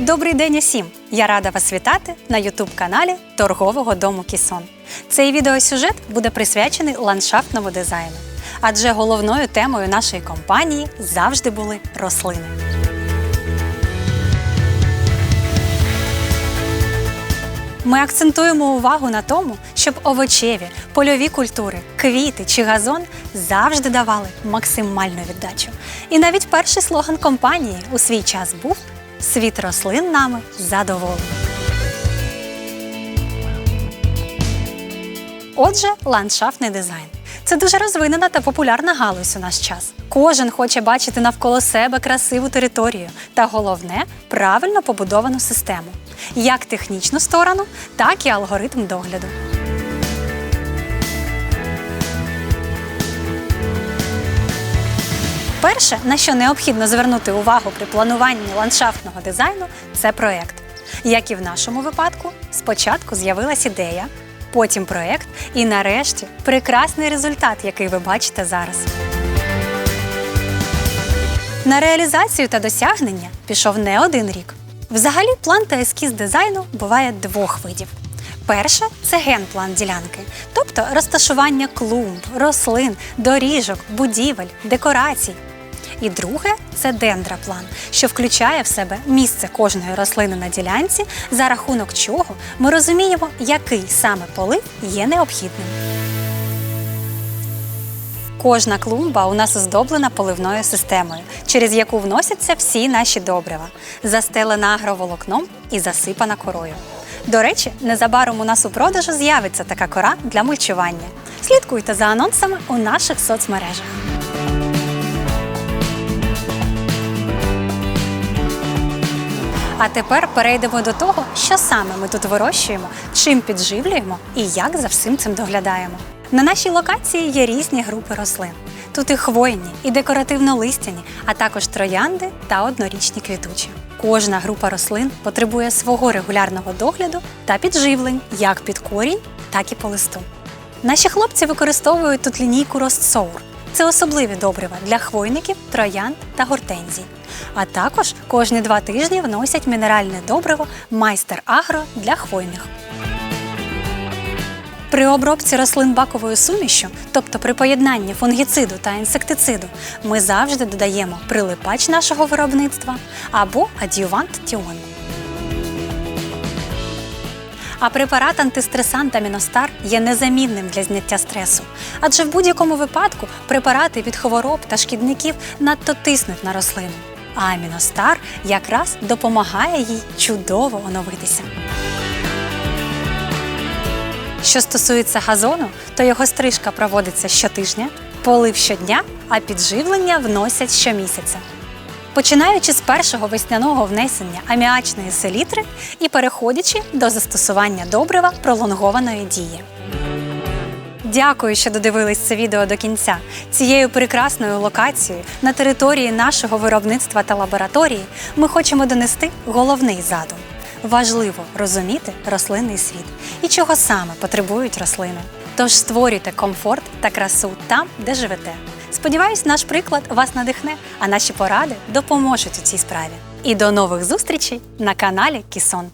Добрий день усім! Я рада вас вітати на ютуб-каналі торгового дому Кісон. Цей відеосюжет буде присвячений ландшафтному дизайну, адже головною темою нашої компанії завжди були рослини. Ми акцентуємо увагу на тому, щоб овочеві, польові культури, квіти чи газон завжди давали максимальну віддачу. І навіть перший слоган компанії у свій час був Світ рослин нами задоволений. Отже, ландшафтний дизайн. Це дуже розвинена та популярна галузь у наш час. Кожен хоче бачити навколо себе красиву територію та головне правильно побудовану систему, як технічну сторону, так і алгоритм догляду. Перше, на що необхідно звернути увагу при плануванні ландшафтного дизайну, це проєкт. Як і в нашому випадку, спочатку з'явилась ідея, потім проєкт і нарешті прекрасний результат, який ви бачите зараз. На реалізацію та досягнення пішов не один рік. Взагалі, план та ескіз дизайну буває двох видів. Перше це генплан ділянки, тобто розташування клумб, рослин, доріжок, будівель, декорацій. І друге це дендроплан, що включає в себе місце кожної рослини на ділянці, за рахунок чого ми розуміємо, який саме полив є необхідним. Кожна клумба у нас оздоблена поливною системою, через яку вносяться всі наші добрива, застелена агроволокном і засипана корою. До речі, незабаром у нас у продажу з'явиться така кора для мульчування. Слідкуйте за анонсами у наших соцмережах. А тепер перейдемо до того, що саме ми тут вирощуємо, чим підживлюємо і як за всім цим доглядаємо. На нашій локації є різні групи рослин. Тут і хвойні, і декоративно-листяні, а також троянди та однорічні квітучі. Кожна група рослин потребує свого регулярного догляду та підживлень як під корінь, так і по листу. Наші хлопці використовують тут лінійку Ростсоур. Це особливі добрива для хвойників, троянд та гортензій. А також кожні два тижні вносять мінеральне добриво майстер агро для хвойних. При обробці рослин баковою сумішю, тобто при поєднанні фунгіциду та інсектициду, ми завжди додаємо прилипач нашого виробництва або ад'ювант Тіон. А препарат антистресант Аміностар є незамінним для зняття стресу. Адже в будь-якому випадку препарати від хвороб та шкідників надто тиснуть на рослину. А Аміностар якраз допомагає їй чудово оновитися. Що стосується газону, то його стрижка проводиться щотижня, полив щодня, а підживлення вносять щомісяця. Починаючи з першого весняного внесення аміачної селітри і переходячи до застосування добрива пролонгованої дії. Дякую, що додивились це відео до кінця. Цією прекрасною локацією на території нашого виробництва та лабораторії ми хочемо донести головний задум. Важливо розуміти рослинний світ і чого саме потребують рослини. Тож створюйте комфорт та красу там, де живете. Сподіваюсь, наш приклад вас надихне, а наші поради допоможуть у цій справі. І до нових зустрічей на каналі Кісон.